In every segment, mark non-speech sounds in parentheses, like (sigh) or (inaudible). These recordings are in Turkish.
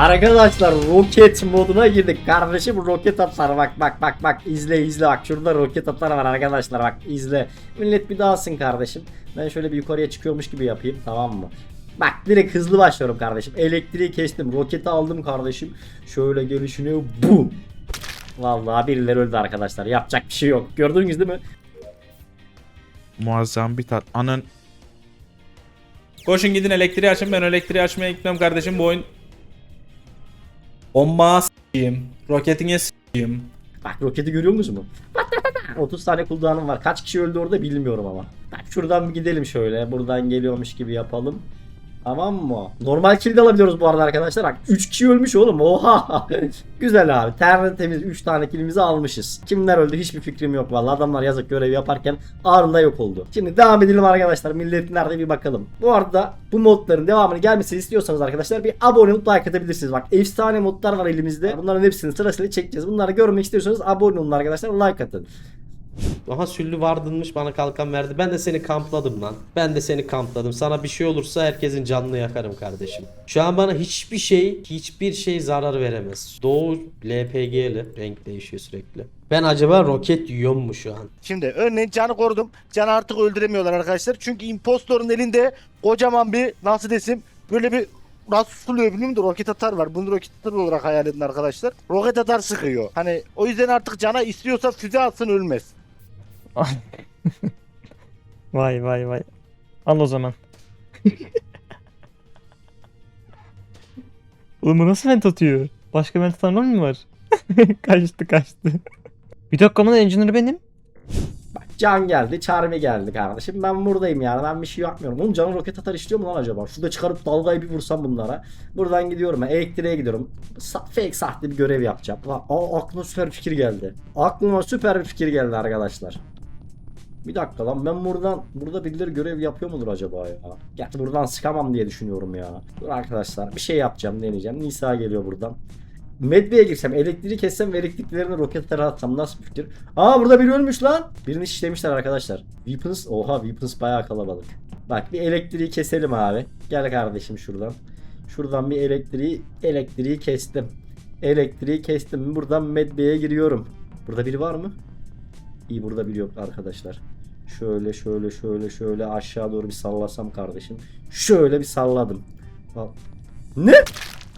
Arkadaşlar roket moduna girdik. Kardeşim roket atar bak bak bak bak izle izle bak şurada roket atar var arkadaşlar bak izle. Millet bir dağılsın kardeşim. Ben şöyle bir yukarıya çıkıyormuş gibi yapayım tamam mı? Bak direkt hızlı başlıyorum kardeşim. Elektriği kestim. Roketi aldım kardeşim. Şöyle gelişine bum. Vallahi birileri öldü arkadaşlar. Yapacak bir şey yok. Gördünüz değil mi? Muazzam bir tat. Anın Koşun gidin elektriği açın ben elektriği açmaya gitmem kardeşim bu oyun. Bomba s**eyim. Roketine s**eyim. Bak roketi görüyor musunuz mu? 30 tane cooldown'um var. Kaç kişi öldü orada bilmiyorum ama. Bak şuradan bir gidelim şöyle. Buradan geliyormuş gibi yapalım. Tamam mı? Normal kill de alabiliyoruz bu arada arkadaşlar. Bak 3 kişi ölmüş oğlum. Oha. (laughs) Güzel abi. Tertemiz 3 tane killimizi almışız. Kimler öldü hiçbir fikrim yok vallahi. Adamlar yazık görev yaparken anında yok oldu. Şimdi devam edelim arkadaşlar. Millet nerede bir bakalım. Bu arada bu modların devamını gelmesini istiyorsanız arkadaşlar bir abone olup like atabilirsiniz. Bak efsane modlar var elimizde. Bunların hepsini sırasıyla çekeceğiz. Bunları görmek istiyorsanız abone olun arkadaşlar. Like atın. Aha süllü vardınmış bana kalkan verdi. Ben de seni kampladım lan. Ben de seni kampladım. Sana bir şey olursa herkesin canını yakarım kardeşim. Şu an bana hiçbir şey, hiçbir şey zarar veremez. Doğu LPG'li. Renk değişiyor sürekli. Ben acaba roket yiyor mu şu an? Şimdi örneğin canı korudum. Canı artık öldüremiyorlar arkadaşlar. Çünkü impostorun elinde kocaman bir nasıl desem böyle bir suluyor bilmiyorum da roket atar var. Bunu roket atar olarak hayal edin arkadaşlar. Roket atar sıkıyor. Hani o yüzden artık cana istiyorsa füze atsın ölmez. (laughs) Vay vay vay. Al o zaman. (laughs) Oğlum bu nasıl vent atıyor? Başka vent atan rol mü var? (laughs) kaçtı kaçtı. Bir dakika ama engineer benim. Bak Can geldi, Charmi geldi kardeşim. Ben buradayım yani. Ben bir şey yapmıyorum. Oğlum Can'ın roket atar istiyor mu lan acaba? Şurada çıkarıp dalgayı bir vursam bunlara. Buradan gidiyorum ben. Elektriğe gidiyorum. Sa- fake sahte bir görev yapacağım. Lan, Aa, aklıma süper bir fikir geldi. Aklıma süper bir fikir geldi arkadaşlar. Bir dakika lan ben buradan burada birileri görev yapıyor mudur acaba ya? Gerçi buradan sıkamam diye düşünüyorum ya. Dur arkadaşlar bir şey yapacağım deneyeceğim. Nisa geliyor buradan. Medve'ye girsem, elektriği kessem ve elektriklerini roketlere atsam nasıl bir fikir? Aa burada biri ölmüş lan. Birini şişlemişler arkadaşlar. Weapons, oha Weapons bayağı kalabalık. Bak bir elektriği keselim abi. Gel kardeşim şuradan. Şuradan bir elektriği, elektriği kestim. Elektriği kestim. Buradan Medve'ye giriyorum. Burada biri var mı? İyi burada biri yok arkadaşlar. Şöyle şöyle şöyle şöyle aşağı doğru bir sallasam kardeşim. Şöyle bir salladım. Al. Ne?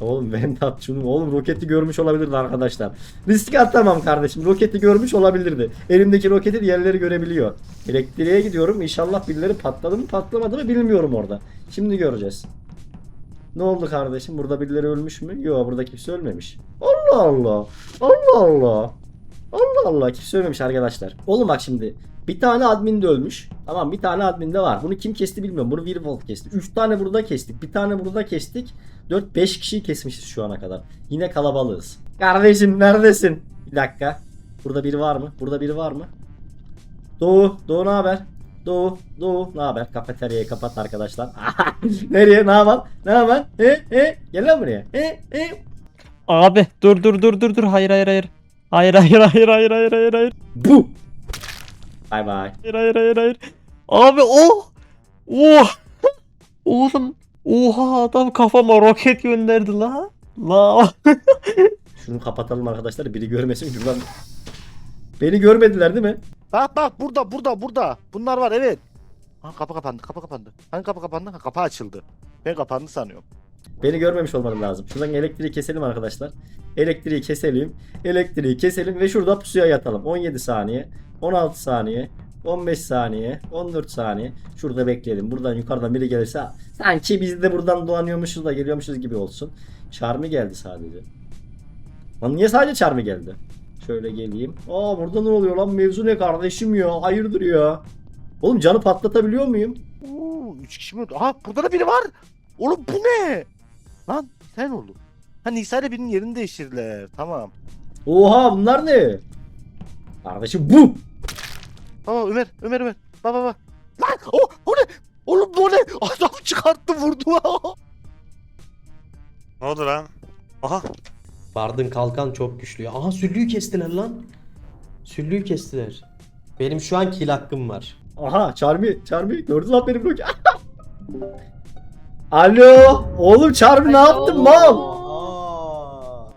Oğlum ben at şunu. Oğlum roketi görmüş olabilirdi arkadaşlar. Risk atamam kardeşim. Roketi görmüş olabilirdi. Elimdeki roketi diğerleri görebiliyor. Elektriğe gidiyorum. İnşallah birileri patladı mı patlamadı mı bilmiyorum orada. Şimdi göreceğiz. Ne oldu kardeşim? Burada birileri ölmüş mü? Yok burada kimse ölmemiş. Allah Allah. Allah Allah. Allah Allah kimse ölmemiş arkadaşlar. Oğlum bak şimdi bir tane admin de ölmüş. Tamam bir tane admin de var. Bunu kim kesti bilmiyorum. Bunu Wirwolf kesti. 3 tane burada kestik. Bir tane burada kestik. 4-5 kişiyi kesmişiz şu ana kadar. Yine kalabalığız. Kardeşim neredesin? Bir dakika. Burada biri var mı? Burada biri var mı? Doğu. Doğu ne haber? Doğu. Doğu ne haber? Kafeteryayı kapat arkadaşlar. (laughs) Nereye? Ne haber? Ne haber? He? He? Gel lan buraya. He? He? Abi dur dur dur dur dur. Hayır hayır hayır. Hayır hayır hayır hayır hayır hayır hayır. Bu. Bay bay. Hayır hayır hayır hayır. Abi oh. Oh. Oğlum. Oha adam kafama roket gönderdi la. La. (laughs) Şunu kapatalım arkadaşlar. Biri görmesin. Şuradan. Beni görmediler değil mi? Bak bak burada burada burada. Bunlar var evet. Ha, kapı kapandı kapı kapandı. Hangi kapı kapandı? Ha, kapı açıldı. Ben kapandı sanıyorum. Beni görmemiş olmaları lazım. Şuradan elektriği keselim arkadaşlar. Elektriği keselim. Elektriği keselim ve şurada pusuya yatalım. 17 saniye, 16 saniye, 15 saniye, 14 saniye. Şurada bekleyelim. Buradan yukarıdan biri gelirse sanki biz de buradan dolanıyormuşuz da geliyormuşuz gibi olsun. Çarmı geldi sadece. Lan niye sadece çarmı geldi? Şöyle geleyim. Aa burada ne oluyor lan? Mevzu ne kardeşim ya? Hayırdır ya? Oğlum canı patlatabiliyor muyum? Oo, üç kişi mi? Aha burada da biri var. Oğlum bu ne? Lan sen oğlum. Ha Nisa ile birinin yerini değiştirdiler. Tamam. Oha bunlar ne? Kardeşim bu. Baba Ömer Ömer Ömer. Baba baba. Lan o, o ne? Oğlum bu ne? (laughs) Adam çıkarttı vurdu. (laughs) Ne oldu lan? Aha. Vardın kalkan çok güçlü. ya. Aha süllüyü kestiler lan. Süllüyü kestiler. Benim şu an kill hakkım var. Aha Charmy, Charmy gördün lan benim bloku. (laughs) Alo, oğlum Charmy ne yaptın mal?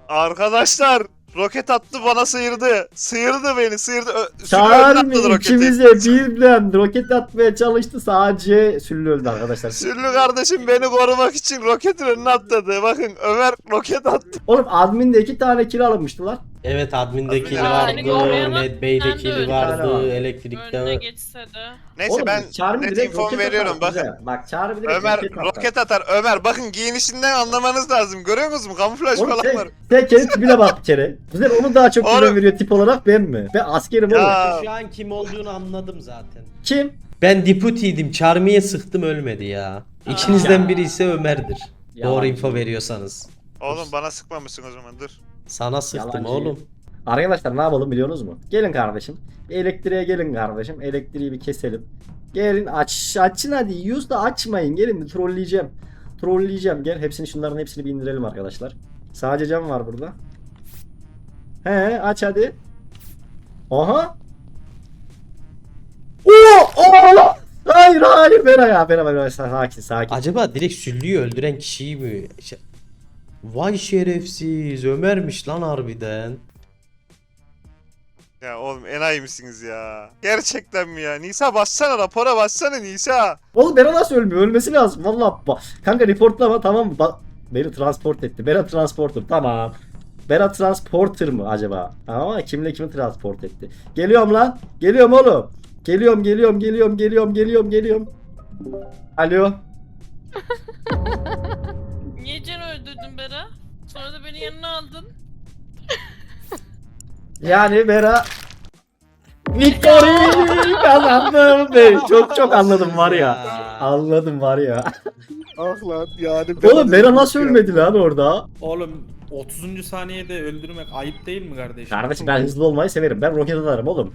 Arkadaşlar roket attı bana sıyırdı. Sıyırdı beni sıyırdı. Ö- atladı Çağrı roketi. ikimize birden roket atmaya çalıştı sadece Süllü öldü arkadaşlar. Süllü kardeşim beni korumak için roketin önüne atladı. Bakın Ömer roket attı. Oğlum adminde iki tane kill alınmıştı lan. Evet admindeki Admin- vardı, Seni koruyanın Medbay'deki kendi öldü. vardı, Var. elektrikte Önüne var. geçse de. Neyse Oğlum, ben Çağrı net direkt info roket veriyorum atar, bakın. Bak Çağrı bir direkt Ömer roket atar. roket atar. Ömer bakın giyinişinden anlamanız lazım. Görüyor musunuz? Kamuflaj Oğlum falan sen, var. sen kendi tipine bak bir kere. Güzel onu daha çok Oğlum. güven veriyor tip olarak ben mi? Ben askerim oğlum. Ya Şu an kim olduğunu anladım zaten. Kim? Ben Deputy'ydim. Charmy'ye sıktım ölmedi ya. İçinizden biri ise Ömer'dir. Doğru info veriyorsanız. oğlum bana sıkmamışsın o zaman dur. Sana sıktım Yalancı. oğlum. Arkadaşlar ne yapalım biliyorsunuz mu? Gelin kardeşim. Bir elektriğe gelin kardeşim. Elektriği bir keselim. Gelin aç açın hadi. Yüz de açmayın. Gelin bir trolleyeceğim. Trolleyeceğim. Gel hepsini şunların hepsini bir indirelim arkadaşlar. Sadece cam var burada. He aç hadi. Aha. Oo! Oo! Hayır hayır Bera ya Bera Bera sakin sakin. Acaba direkt Süllü'yü öldüren kişiyi mi? Şey- Vay şerefsiz Ömer'miş lan harbiden. Ya oğlum enayi misiniz ya? Gerçekten mi ya? Nisa bassana rapora bassana Nisa. Oğlum Bera nasıl ölmüyor? Ölmesi lazım. Vallahi bak. Kanka reportlama tamam mı? Bak beni transport etti. Bera transporter tamam. Bera transporter mı acaba? Ama kimle kimi transport etti? Geliyorum lan. Geliyorum oğlum. Geliyorum geliyorum geliyorum geliyorum geliyorum geliyorum. Alo. (laughs) Niye Can? Sonra da beni yanına aldın. Yani Bera Victory kazandım be. Çok çok anladım var ya. Anladım var ya. Ah lan yani. Oğlum Bera nasıl ölmedi lan orada? Oğlum 30. saniyede öldürmek ayıp değil mi kardeşim? Kardeşim ben hızlı olmayı severim. Ben roket atarım oğlum.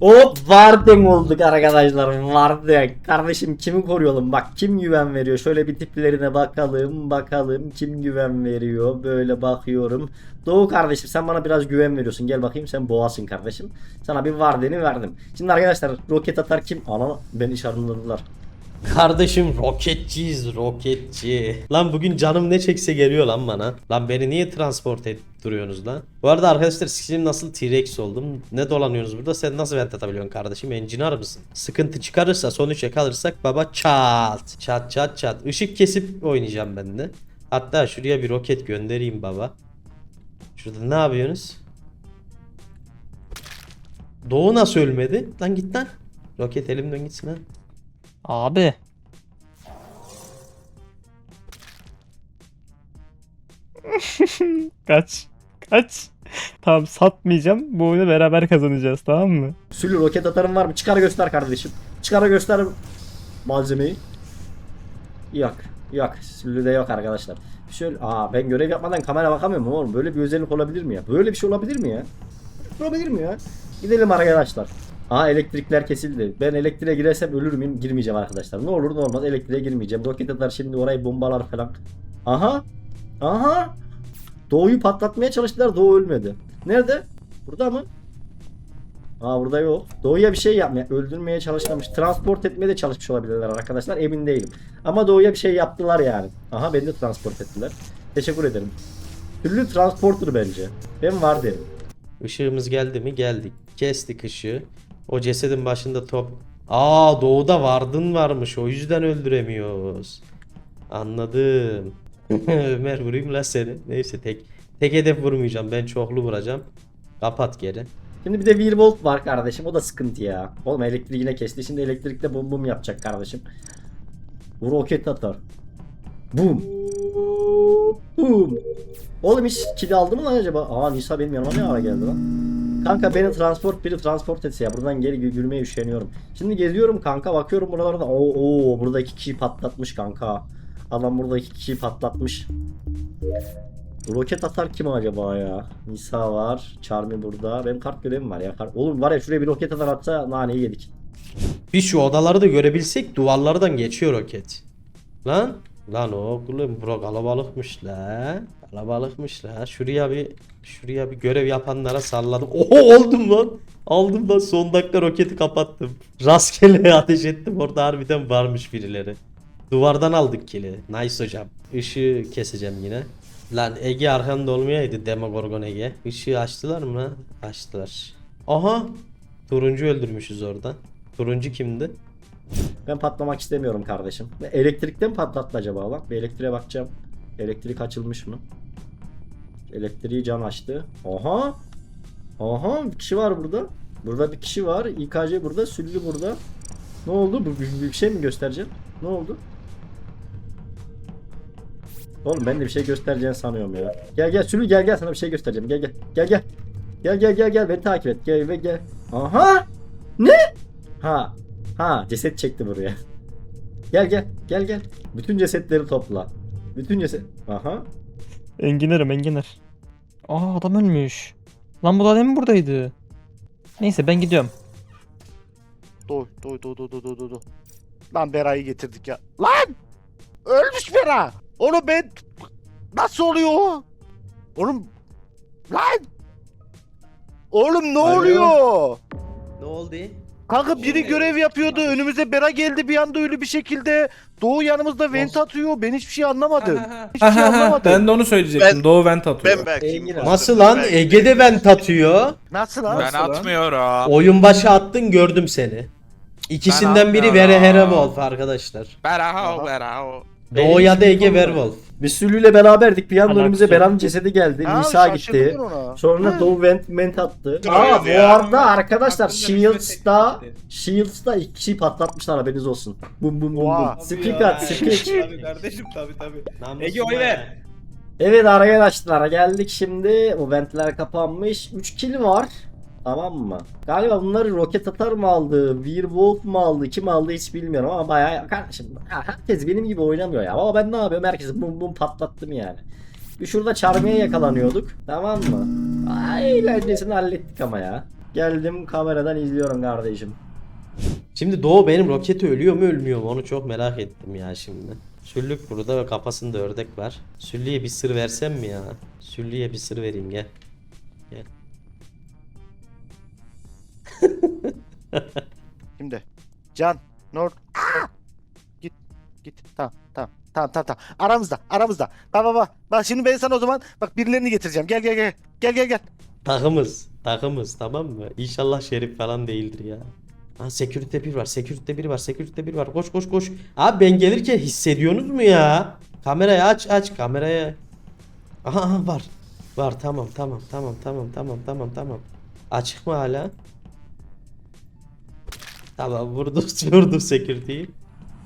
Hop Warden olduk arkadaşlar. Warden. Kardeşim kimi koruyalım? Bak kim güven veriyor? Şöyle bir tiplerine bakalım. Bakalım kim güven veriyor? Böyle bakıyorum. Doğu kardeşim sen bana biraz güven veriyorsun. Gel bakayım sen boğasın kardeşim. Sana bir Warden'i verdim. Şimdi arkadaşlar roket atar kim? Ana beni işaretladılar. Kardeşim roketçiyiz roketçi. Lan bugün canım ne çekse geliyor lan bana. Lan beni niye transport edip duruyorsunuz lan? Bu arada arkadaşlar skillim nasıl T-Rex oldum. Ne dolanıyorsunuz burada? Sen nasıl vent atabiliyorsun kardeşim? Engineer mısın? Sıkıntı çıkarırsa sonuç yakalırsak baba çat. Çat çat çat. Işık kesip oynayacağım ben de. Hatta şuraya bir roket göndereyim baba. Şurada ne yapıyorsunuz? Doğu nasıl ölmedi? Lan git lan. Roket elimden gitsin lan. Abi. (laughs) Kaç. Kaç. Tamam satmayacağım. Bu oyunu beraber kazanacağız tamam mı? Sülü roket atarım var mı? Çıkar göster kardeşim. Çıkar göster malzemeyi. Yok. Yok. Sülü de yok arkadaşlar. Şöyle aa ben görev yapmadan kamera bakamıyorum oğlum. Böyle bir özellik olabilir mi ya? Böyle bir şey olabilir mi ya? Olabilir mi ya? Gidelim arkadaşlar. Aa elektrikler kesildi. Ben elektriğe girersem ölür müyüm? Girmeyeceğim arkadaşlar. Ne olur ne olmaz elektriğe girmeyeceğim. Roket atar şimdi orayı bombalar falan. Aha. Aha. Doğu'yu patlatmaya çalıştılar. Doğu ölmedi. Nerede? Burada mı? Aa burada yok. Doğu'ya bir şey yapmaya, öldürmeye çalışmamış. Transport etmeye de çalışmış olabilirler arkadaşlar. Emin değilim. Ama Doğu'ya bir şey yaptılar yani. Aha beni de transport ettiler. Teşekkür ederim. Türlü transporter bence. Ben var derim. Işığımız geldi mi? Geldik. Kestik ışığı. O cesedin başında top. Aa doğuda vardın varmış. O yüzden öldüremiyoruz. Anladım. (laughs) Ömer vurayım la seni. Neyse tek tek hedef vurmayacağım. Ben çoklu vuracağım. Kapat geri. Şimdi bir de Weirbolt var kardeşim. O da sıkıntı ya. Oğlum elektriği yine kesti. Şimdi elektrikle bum bum yapacak kardeşim. Bu roket atar. Bum. Bum. Oğlum hiç kili aldı mı lan acaba? Aa Nisa benim yanıma ne ara geldi lan? Kanka beni transport biri transport etse ya buradan geri yürümeye üşeniyorum. Şimdi geziyorum kanka bakıyorum buralarda. Oo, oo burada iki kişiyi patlatmış kanka. Adam burada iki kişiyi patlatmış. Roket atar kim acaba ya? Nisa var. Charmy burada. Benim kart görevim var ya. Oğlum var ya şuraya bir roket atar atsa naneyi yedik. Bir şu odaları da görebilsek duvarlardan geçiyor roket. Lan. Lan oğlum bura kalabalıkmış la. Kalabalıkmış la. Şuraya bir şuraya bir görev yapanlara salladım. Oho oldum lan. Aldım lan son dakika roketi kapattım. Rastgele (laughs) ateş ettim orada harbiden varmış birileri. Duvardan aldık kili. Nice hocam. Işığı keseceğim yine. Lan Ege arkanda olmayaydı Demogorgon Ege. Işığı açtılar mı? Açtılar. Aha! Turuncu öldürmüşüz orada. Turuncu kimdi? Ben patlamak istemiyorum kardeşim. Ve Elektrikten mi patlattı acaba lan? Bir elektriğe bakacağım. Elektrik açılmış mı? Elektriği can açtı. Aha! Aha bir kişi var burada. Burada bir kişi var. İKC burada. Süllü burada. Ne oldu? Bu bir, şey mi göstereceğim? Ne oldu? Oğlum ben de bir şey göstereceğini sanıyorum ya. Gel gel Süllü gel gel sana bir şey göstereceğim. Gel gel. Gel gel. Gel gel gel gel beni takip et. Gel ve gel. Aha! Ne? Ha. Ha ceset çekti buraya. (laughs) Gel gel gel gel. Bütün cesetleri topla. Bütün ceset. Aha. Enginerim Enginer. Aa adam ölmüş. Lan bu da demin buradaydı. Neyse ben gidiyorum. Doy doy doy doy doy doy doy. Lan Bera'yı getirdik ya. Lan! Ölmüş Bera. Oğlum ben... Nasıl oluyor o? Oğlum... Lan! Oğlum ne Alo? oluyor? Ne oldu? Kanka biri görev yapıyordu. Önümüze Bera geldi bir anda öyle bir şekilde. Doğu yanımızda vent atıyor. Ben hiçbir şey anlamadım. Hiçbir şey anlamadım. ben de onu söyleyecektim. Ben- Doğu vent atıyor. Ben belki Engin Nasıl lan? Ege'de vent atıyor. Nasıl lan? Ben atmıyorum. Oyun başı attın gördüm seni. İkisinden biri atmıyorum. Vere Herewolf arkadaşlar. Berao, Berao. Doğu ya da Ege Werewolf. Biz Süllü'yle beraberdik. Bir anda Alakası önümüze yok. Bera'nın cesedi geldi. Ha, Nisa gitti. ona. Sonra. Doğu vent, vent attı. Aa bu ya. arada arkadaşlar Aklımda Shields'ta bir Shields'ta iki kişiyi patlatmışlar haberiniz olsun. Bum bum bum Oha. bum. Speak at, speak. Tabii kardeşim tabii tabii. Ege oy ver. Evet arkadaşlar geldik şimdi. O ventler kapanmış. 3 kill var. Tamam mı? Galiba bunları roket atar mı aldı? Werewolf mu aldı? Kim aldı hiç bilmiyorum ama bayağı kardeşim herkes benim gibi oynamıyor ya. Ama ben ne yapıyorum? Herkesi bum bum patlattım yani. Bir şurada çarmıya yakalanıyorduk. Tamam mı? Ay eğlencesini hallettik ama ya. Geldim kameradan izliyorum kardeşim. Şimdi Doğu benim roketi ölüyor mu ölmüyor mu onu çok merak ettim ya şimdi. Süllük burada ve kafasında ördek var. Süllü'ye bir sır versem mi ya? Süllü'ye bir sır vereyim. Gel. (laughs) Şimdi. Can. Aa! Git. Git. Tamam. Tamam. Tamam tamam tamam. Aramızda. Aramızda. Bak bak bak. Şimdi ben sana o zaman bak birilerini getireceğim. Gel gel gel. Gel gel gel. Takımız. Takımız tamam mı? İnşallah şerif falan değildir ya. Ha security bir var. Security bir var. Security bir var. Koş koş koş. Abi ben gelirken hissediyorsunuz mu ya? Kamerayı aç aç kamerayı. Aha, aha var. Var tamam tamam tamam tamam tamam tamam tamam. Açık mı hala? Tamam vurdu (laughs) vurdu security'yi.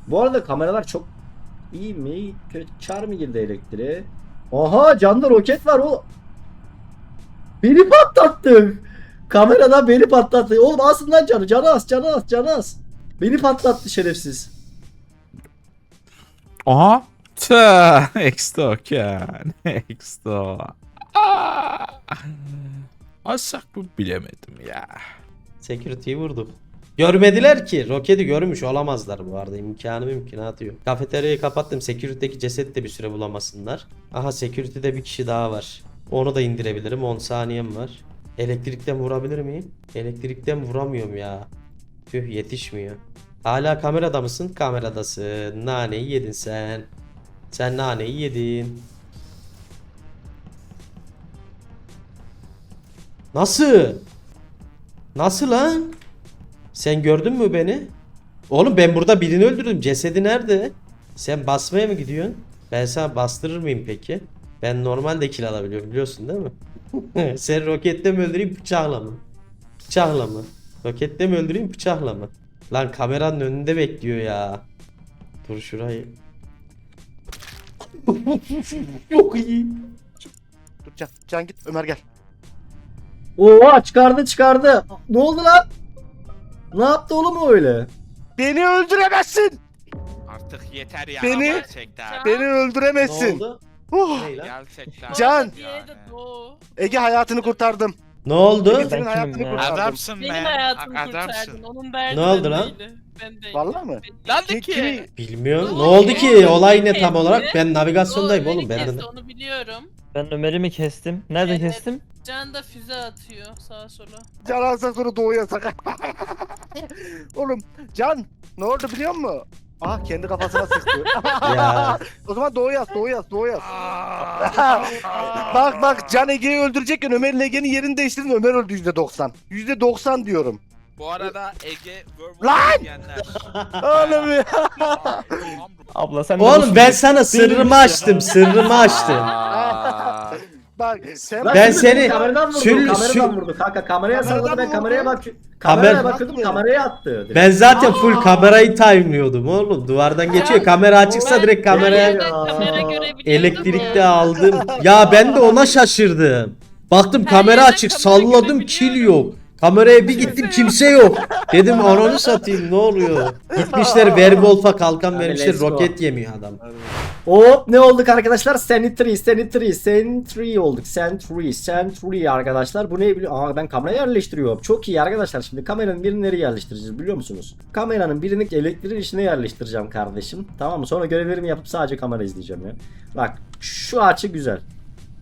Bu arada kameralar çok iyi mi? Kötü çar mı girdi elektriğe? Aha canda roket var o. Beni patlattı. Kameradan beni patlattı. Oğlum asın lan canı. Canı as, canı as, canı as. Beni patlattı şerefsiz. Aha. Tüh. Exto kan. Exto. Aa. Asak mı bilemedim ya. Security'yi vurdu. Görmediler ki. Roketi görmüş olamazlar bu arada. İmkanı mümkünatı yok. Kafeteryayı kapattım. Security'deki ceset de bir süre bulamasınlar. Aha security'de bir kişi daha var. Onu da indirebilirim. 10 saniyem var. Elektrikten vurabilir miyim? Elektrikten vuramıyorum ya. Tüh yetişmiyor. Hala kamerada mısın? Kameradasın. Naneyi yedin sen. Sen naneyi yedin. Nasıl? Nasıl lan? Sen gördün mü beni? Oğlum ben burada birini öldürdüm. Cesedi nerede? Sen basmaya mı gidiyorsun? Ben sana bastırır mıyım peki? Ben normalde kill alabiliyorum biliyorsun değil mi? (laughs) Sen rokette mi öldüreyim bıçakla mı? Bıçakla mı? Rokette mi öldüreyim bıçakla mı? Lan kameranın önünde bekliyor ya. Dur şurayı. (laughs) Çok iyi. Dur Can. Can git. Ömer gel. Oha çıkardı çıkardı. Ne oldu lan? Ne yaptı oğlum o öyle? Beni öldüremezsin. Artık yeter ya Beni- gerçekten. Beni Ne öldüremezsin. oldu? Oh. Ne lan? Gerçekten. Can. Diye de Doğu. Ege hayatını kurtardım. Ne oldu? Ege Ben kimim hayatını ya? kurtardım. Adamsın Benim be. hayatımı Adamsın. kurtardın. Onun derdi Ne oldu lan? Vallahi mı? Lan Kim- de ki. kimi- Bilmiyorum. Ne oldu ki? Olay ne tam olarak? Ben navigasyondayım oğlum. Ben de... onu biliyorum. Ben Ömer'i mi kestim? Nerede Evet. kestim? Can da füze atıyor sağa sola. Can alsa sonra doğuya sakar. (laughs) Oğlum Can ne oldu biliyor musun? Ah kendi kafasına sıktı. (laughs) Ya. o zaman doğu yaz, doğu yaz, doğu yaz. (laughs) bak bak Can Ege'yi öldürecekken Ömer Ege'nin yerini değiştirdin Ömer öldü %90. %90 diyorum. Bu arada Ege Lan! diyenler. Oğlum ya. Abla sen de Oğlum ben sana sırrımı açtım. Sırrımı açtım. Bak sen Ben seni- kameradan vurdu. Süllü- kameradan vurdu kanka. Kameraya Kameradan sarıldı ben kameraya bak. Kameraya Kamer- bakıyordum kameraya attı. direkt. Ben zaten full kamerayı time'lıyordum oğlum. Duvardan geçiyor. Kamera açıksa direkt Ben kameraya yerden kamera görebiliyordum elektrikte ya. aldım. Ya ben de ona şaşırdım. Baktım Her kamera yerden açık. kamera Salladım kil görebiliyorum. yok. Kameraya bir gittim kimse yok. Dedim ananı satayım ne oluyor? (laughs) Gitmişler Werewolf'a kalkan vermişler let's go. roket yemiyor adam. Hop ne olduk arkadaşlar? Sentry, Sentry, Sentry olduk. Sentry, Sentry arkadaşlar. Bu ne biliyor? Aa ben kamerayı yerleştiriyorum. Çok iyi arkadaşlar. Şimdi kameranın birini nereye yerleştireceğiz biliyor musunuz? Kameranın birini elektriğin içine yerleştireceğim kardeşim. Tamam mı? Sonra görevlerimi yapıp sadece kamera izleyeceğim ya. Bak şu açı güzel.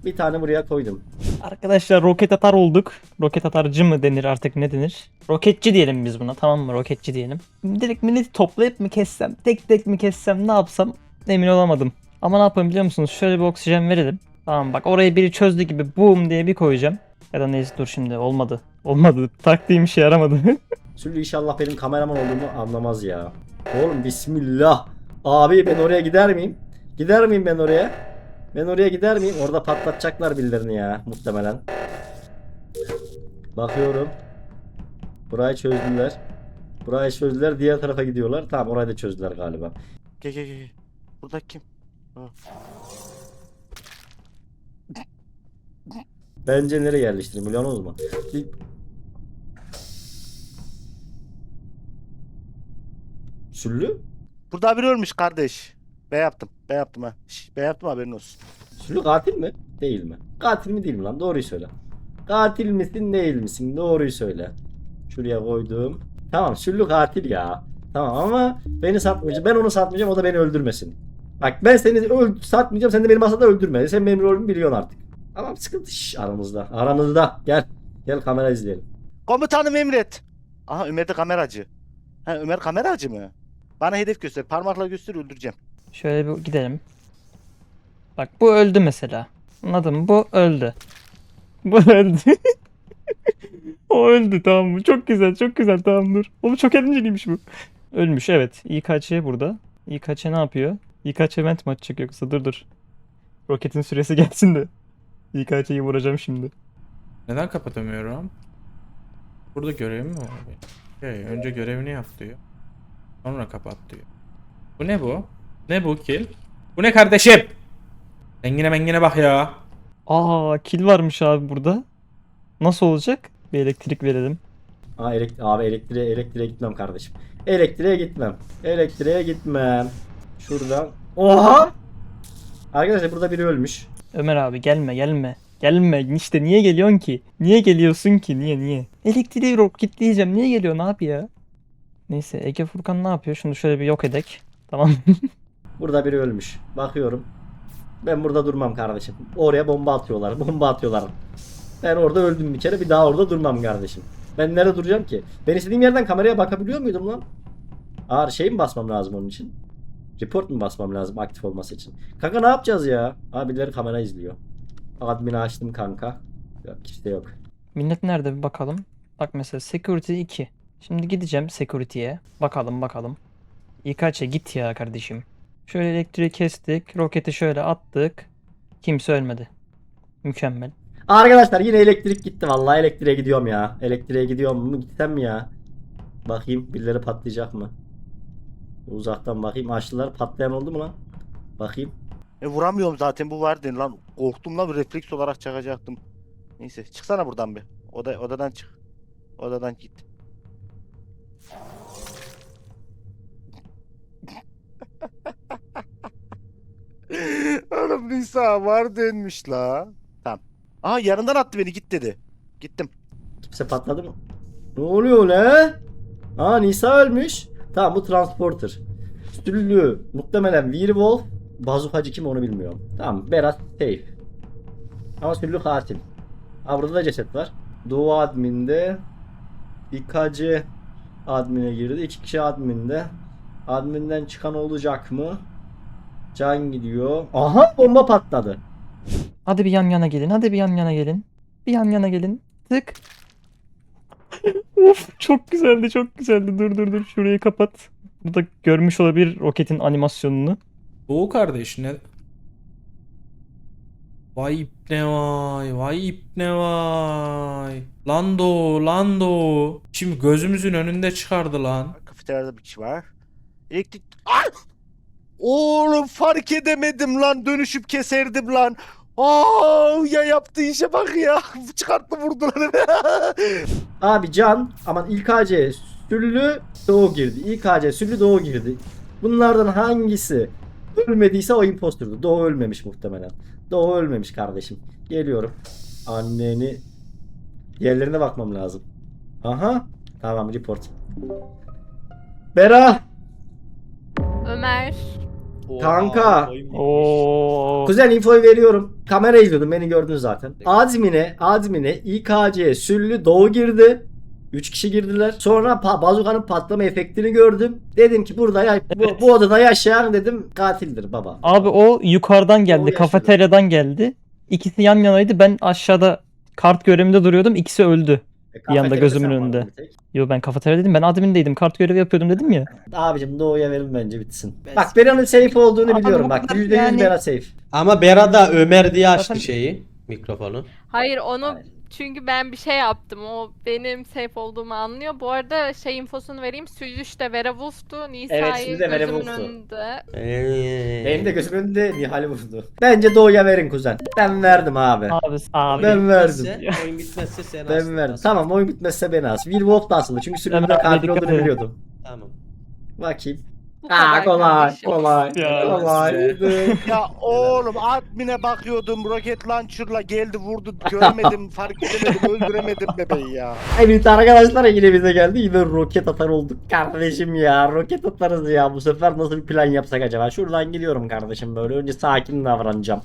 Bir tane buraya koydum. Arkadaşlar roket atar olduk. Roket atarcı mı denir artık ne denir? Roketçi diyelim biz buna tamam mı? Roketçi diyelim. Direkt milleti toplayıp mı kessem, tek tek mi kessem ne yapsam emin olamadım. Ama ne yapayım biliyor musunuz? Şöyle bir oksijen verelim. Tamam bak orayı biri çözdü gibi boom diye bir koyacağım. Ya da neyse dur şimdi olmadı. Olmadı. Taktiğim işe yaramadı. (laughs) Süllü inşallah benim kameraman olduğumu anlamaz ya. Oğlum bismillah. Abi ben oraya gider miyim? Gider miyim ben oraya? Ben oraya gider miyim? Orada patlatacaklar birilerini ya muhtemelen. Bakıyorum. Burayı çözdüler. Burayı çözdüler. Diğer tarafa gidiyorlar. Tamam orayı da çözdüler galiba. Gel gel gel. Burada kim? Bence nereye yerleştireyim biliyor musunuz mu? Bir- Süllü? Burada biri ölmüş kardeş. Ben yaptım. Ben yaptım ha. Şş, ben yaptım haberin olsun. Süllü katil mi? Değil mi? Katil mi değil mi lan? Doğruyu söyle. Katil misin değil misin? Doğruyu söyle. Şuraya koydum. Tamam Süllü katil ya. Tamam ama beni satmayacak. Ben onu satmayacağım o da beni öldürmesin. Bak ben seni öl satmayacağım sen de benim masada öldürme. Sen benim rolümü biliyorsun artık. Tamam sıkıntı şş, aramızda. Aramızda. Gel. Gel kamera izleyelim. Komutanım emret. Aha Ömer de kameracı. Ha Ömer kameracı mı? Bana hedef göster. Parmakla göster öldüreceğim. Şöyle bir gidelim. Bak bu öldü mesela. Anladın mı? Bu öldü. (laughs) Bu öldü. o öldü tamam mı? Çok güzel çok güzel tamam dur. Oğlum çok eğlenceliymiş bu. Ölmüş evet. İKÇ burada. İKÇ ne yapıyor? İKÇ vent mi açacak yoksa dur dur. Roketin süresi (laughs) gelsin de. İKÇ'yi vuracağım şimdi. Neden kapatamıyorum? Burada görevim mi var? Okey, önce görevini yap diyor. Sonra kapat diyor. Bu ne bu? Ne bu kill? Bu ne kardeşim? Rengine mengine bak ya. Aa kill varmış abi burada. Nasıl olacak? Bir elektrik verelim. Aa, elek abi elektriğe elektriğe gitmem kardeşim. Elektriğe gitmem. Elektriğe gitmem. Şuradan. Oha! Arkadaşlar burada biri ölmüş. Ömer abi gelme gelme. Gelme işte niye geliyorsun ki? Niye geliyorsun ki? Niye niye? Elektriği roketleyeceğim. Niye geliyorsun abi ya? Neyse Ege Furkan ne yapıyor? Şunu şöyle bir yok edek. Tamam. (laughs) Burada biri ölmüş. Bakıyorum. Ben burada durmam kardeşim. Oraya bomba atıyorlar. (laughs) Bomba atıyorlar. Ben orada öldüm bir kere. Bir daha orada durmam kardeşim. Ben nerede duracağım ki? Ben istediğim yerden kameraya bakabiliyor muydum lan? Ağır şey mi basmam lazım onun için? Report mu basmam lazım aktif olması için? Kanka ne yapacağız ya? Abileri kamera izliyor. Admin'i açtım kanka. Yok işte yok. Millet nerede bir bakalım. Bak mesela security 2. Şimdi gideceğim security'ye. Bakalım bakalım. İKÇ git ya kardeşim. Şöyle elektriği kestik. Roketi şöyle attık. Kimse ölmedi. Mükemmel. Arkadaşlar yine elektrik gitti vallahi elektriğe gidiyorum ya. Elektriğe gidiyorum mu gitsem mi ya? Bakayım birileri patlayacak mı? Uzaktan bakayım açtılar patlayan oldu mu lan? Bakayım. E vuramıyorum zaten bu vardı lan. Korktum lan refleks olarak çakacaktım. Neyse çıksana buradan bir. Oda, odadan çık. Odadan git. (laughs) Oğlum Nisa var denmiş la. Tamam. Aha yanından attı beni git dedi. Gittim. Kimse patladı mı? Ne oluyor lan? Aa Nisa ölmüş. Tamam bu transporter. Stüllü. Muhtemelen Werewolf. Bazukacı kim onu bilmiyorum. Tamam Berat safe. Ama Stüllü katil. Aa burada da ceset var. Doğu adminde. İKC admine girdi. İki kişi adminde. Adminden çıkan olacak mı? Can gidiyor. Aha bomba patladı. Hadi bir yan yana gelin. Hadi bir yan yana gelin. Bir yan yana gelin. Tık. (laughs) of çok güzeldi çok güzeldi. Dur dur dur şurayı kapat. Burada görmüş olabilir roketin animasyonunu. Doğu kardeş ne? Vay ipne vay, vay ipne vay. Lando, Lando. Şimdi gözümüzün önünde çıkardı lan. Kafeteryada bir kişi var. Elektrik... Ay! Oğlum fark edemedim lan. Dönüşüp keserdim lan. Aa ya yaptığı işe bak ya. (laughs) Çıkarttı vurdular. (laughs) Abi Can aman İKC Süllü Doğu girdi. İKC Süllü Doğu girdi. Bunlardan hangisi ölmediyse o imposturdu. Doğu ölmemiş muhtemelen. Doğu ölmemiş kardeşim. Geliyorum. Anneni yerlerine bakmam lazım. Aha. Tamam report. Bera. Ömer. Kanka. Oo. Kuzen infoyu veriyorum. Kamera izliyordum beni gördün zaten. Admin'e, admin'e İKC Süllü Doğu girdi. 3 kişi girdiler. Sonra pa- bazukanın patlama efektini gördüm. Dedim ki burada ya bu, bu odada yaşayan dedim katildir baba. Abi o yukarıdan geldi. yaşadı. Kafeteryadan geldi. İkisi yan yanaydı. Ben aşağıda kart görevimde duruyordum. İkisi öldü. E, Bir anda gözümün önünde. Yo ben kafeterya dedim. Ben admindeydim. Kart görevi yapıyordum dedim ya. Abicim Doğu'ya verin bence bitsin. Bak Bera'nın safe olduğunu Abi biliyorum. Bak kadar %100 yani- Bera safe. Ama Berada Ömer diye açtı şeyi. Mikrofonu. Hayır onu Hayır. Çünkü ben bir şey yaptım. O benim safe olduğumu anlıyor. Bu arada şey infosunu vereyim. Süzüş de Werewolf'tu. Nisa'yı şimdi de gözümün Werewolf'tu. önünde. Ee, Benim de gözümün önünde Nihal'i vurdu. Bence Doğu'ya verin kuzen. Ben verdim abi. Abi abi. Ben verdim. bitmezse, oyun bitmezse sen Ben aslında verdim. Tamam oyun bitmezse beni as. Will Wolf da asılı çünkü sürümde Ben katil dikkat olduğunu biliyordum. Tamam. Bakayım. Bu Aa kadar kolay kardeşim. kolay. Ya, Kolaydı. ya oğlum admine bakıyordum. Roket launcher'la geldi vurdu. Görmedim (laughs) fark edemedim. Öldüremedim bebeği ya. Evet arkadaşlar yine bize geldi. Yine roket atar olduk kardeşim ya. Roket atarız ya. Bu sefer nasıl bir plan yapsak acaba? Şuradan gidiyorum kardeşim böyle. Önce sakin davranacağım.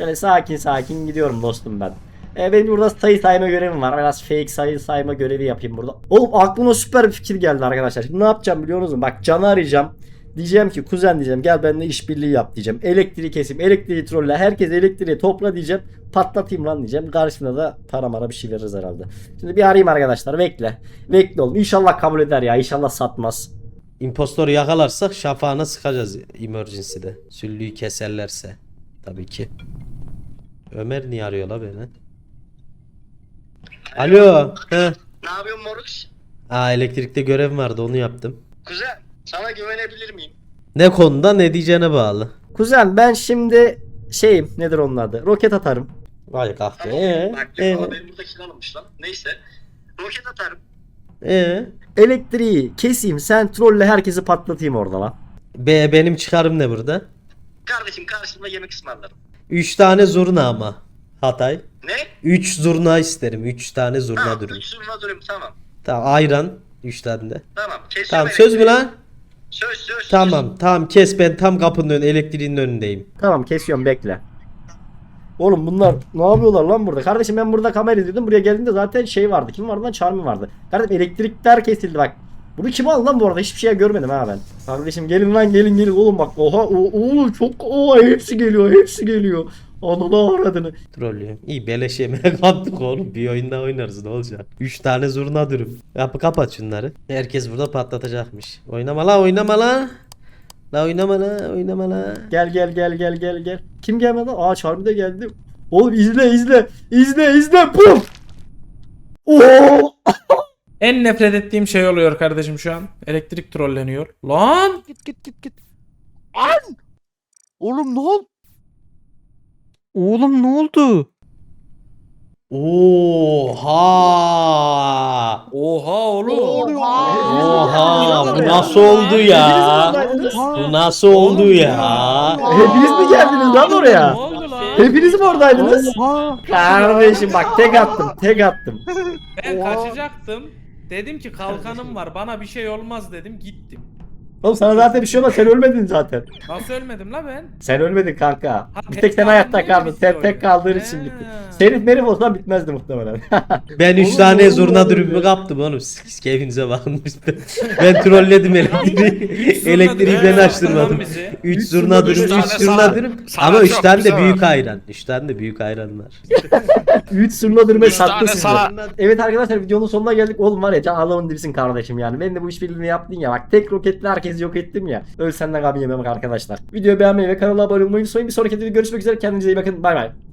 Böyle sakin sakin gidiyorum dostum ben. E, benim burada sayı sayma görevim var. Biraz fake sayı sayma görevi yapayım burada. Oğlum aklıma süper bir fikir geldi arkadaşlar. Şimdi ne yapacağım biliyor musunuz? Bak Can'ı arayacağım. Diyeceğim ki kuzen diyeceğim gel benimle işbirliği yap diyeceğim. Elektriği keseyim. Elektriği trolle. Herkes elektriği topla diyeceğim. Patlatayım lan diyeceğim. Karşımda da para mara bir şey veririz herhalde. Şimdi bir arayayım arkadaşlar. Bekle. Bekle oğlum. İnşallah kabul eder ya. İnşallah satmaz. Impostoru yakalarsak şafağına sıkacağız emergency'de. Süllüyü keserlerse. Tabii ki. Ömer niye arıyor la beni? Alo. He. Ne yapıyorsun moruk? Aa elektrikte görev vardı onu yaptım. Kuzen sana güvenebilir miyim? Ne konuda ne diyeceğine bağlı. Kuzen ben şimdi şeyim nedir onun adı? Roket atarım. Vay kahve. Tamam. Ee, Bak ee, benim burada kiralamış lan. Neyse. Roket atarım. ee. Elektriği keseyim. Sen trolle herkesi patlatayım orada lan. Be, benim çıkarım ne burada? Kardeşim karşımda yemek ısmarlarım. 3 tane zurna ama. Hatay. Ne? 3 zurna isterim. 3 tane zurna Tamam. dürüm. Üç zurna dürüm tamam. Tamam ayran 3 tane de. Tamam. Kesiyorum Tamam söz mü lan? Söz söz. Tamam tamam kes ben tam kapının önü elektriğin önündeyim. Tamam kesiyorum bekle. Oğlum bunlar ne yapıyorlar lan burada? Kardeşim ben burada kamera izliyordum. Buraya geldiğimde zaten şey vardı. Kim vardı lan? Charmy vardı. Kardeşim elektrikler kesildi bak. Bunu kim aldı lan bu arada? Hiçbir şey görmedim ha ben. Kardeşim gelin lan gelin gelin. Oğlum bak oha o, oğlum çok oha hepsi geliyor hepsi geliyor. Ananı avradını. Trollüyorum. İyi beleş yemeğe kalktık oğlum. Bir oyunda oynarız ne olacak? 3 tane zurna dürüm. Kapı kapat şunları. Herkes burada patlatacakmış. Oynama la oynama la. La oynama la oynama la. Gel gel gel gel gel gel. Kim gelmedi? Aa Charmy de geldi. Oğlum izle izle. İzle izle. Puf. Oo! (laughs) En nefret ettiğim şey oluyor kardeşim şu an. Elektrik trolleniyor. Lan! Git git git git. An! Oğlum ne oldu? Oğlum ne oldu? Oha! Oha oğlum. Oha! Bu nasıl oldu ya? Bu nasıl oldu ya? Hepiniz mi geldiniz lan oraya? Ne oldu lan? Hepiniz mi oradaydınız? Kardeşim bak tek attım tek attım. Ben kaçacaktım. Dedim ki kalkanım var bana bir şey olmaz dedim gittim. Oğlum sana zaten bir şey olmaz sen ölmedin zaten. Nasıl ölmedim la ben? Sen ölmedin kanka. Ha, Bir tek sen hayatta mi kaldın. bitti Sen tek kaldığın için He. bitti. Serif merif olsan bitmezdi muhtemelen. (laughs) Ben 3 Oğlum, tane oğlum, zurna oğlum dürümü ya. kaptım oğlum. Siz keyfinize bakın. ben trolledim elektriği. Elektriği ben açtırmadım. lan bizi. 3 Üç zurna dürüm, 3 üç zurna sana Ama 3 çok tane de büyük var. ayran. 3 tane de büyük ayranlar. 3 sırla dürme Üç sattı tane sizi. sana- Evet arkadaşlar videonun sonuna geldik. Oğlum var ya can Allah'ın dibisin kardeşim yani. Ben de bu işbirliğini yaptın ya. Bak tek roketle herkesi yok ettim ya. Ölsen de gam yemem arkadaşlar. Videoyu beğenmeyi ve kanala abone olmayı unutmayın. Bir sonraki videoda görüşmek üzere. Kendinize iyi bakın. Bay bay.